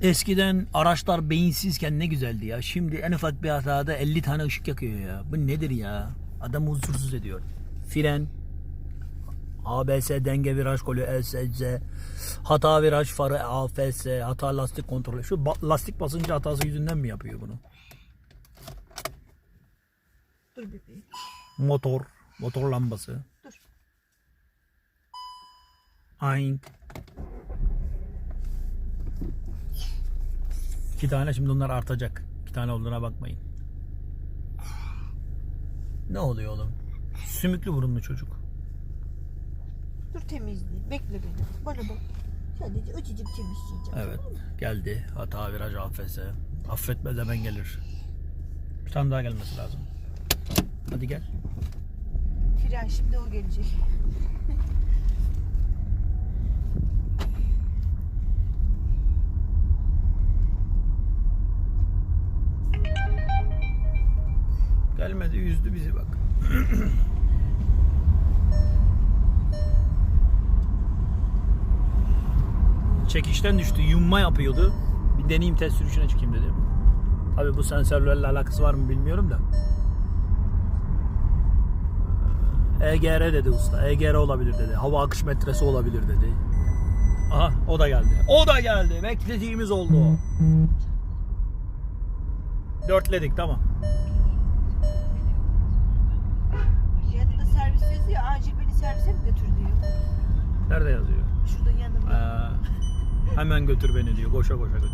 Eskiden araçlar beyinsizken ne güzeldi ya. Şimdi en ufak bir hatada 50 tane ışık yakıyor ya. Bu nedir ya? Adamı huzursuz ediyor. Fren, ABS, denge viraj kolü, ESC, hata viraj farı, AFS, hata lastik kontrolü. Şu lastik basıncı hatası yüzünden mi yapıyor bunu? Dur bebeğim. Motor, motor lambası. Dur. Ayn. İki tane şimdi onlar artacak. İki tane olduğuna bakmayın. Ne oluyor oğlum? Sümüklü burunlu çocuk. Dur temizleyeyim. Bekle beni. Bana bak. Sadece acıcık temizleyeceğim. Evet geldi. Hata viraj AFS. Affetmez hemen gelir. Bir tane daha gelmesi lazım. Hadi gel. Fren şimdi o gelecek. Gelmedi yüzdü bizi bak. Çekişten düştü. Yumma yapıyordu. Bir deneyeyim test sürüşüne çıkayım dedim. Tabii bu sensörlerle alakası var mı bilmiyorum da. EGR dedi usta. EGR olabilir dedi. Hava akış metresi olabilir dedi. Aha o da geldi. O da geldi. Beklediğimiz oldu o. Dörtledik tamam. Servise mi götür diyor. Nerede yazıyor? Şurada yanında. Ee, hemen götür beni diyor. Koşa koşa götür.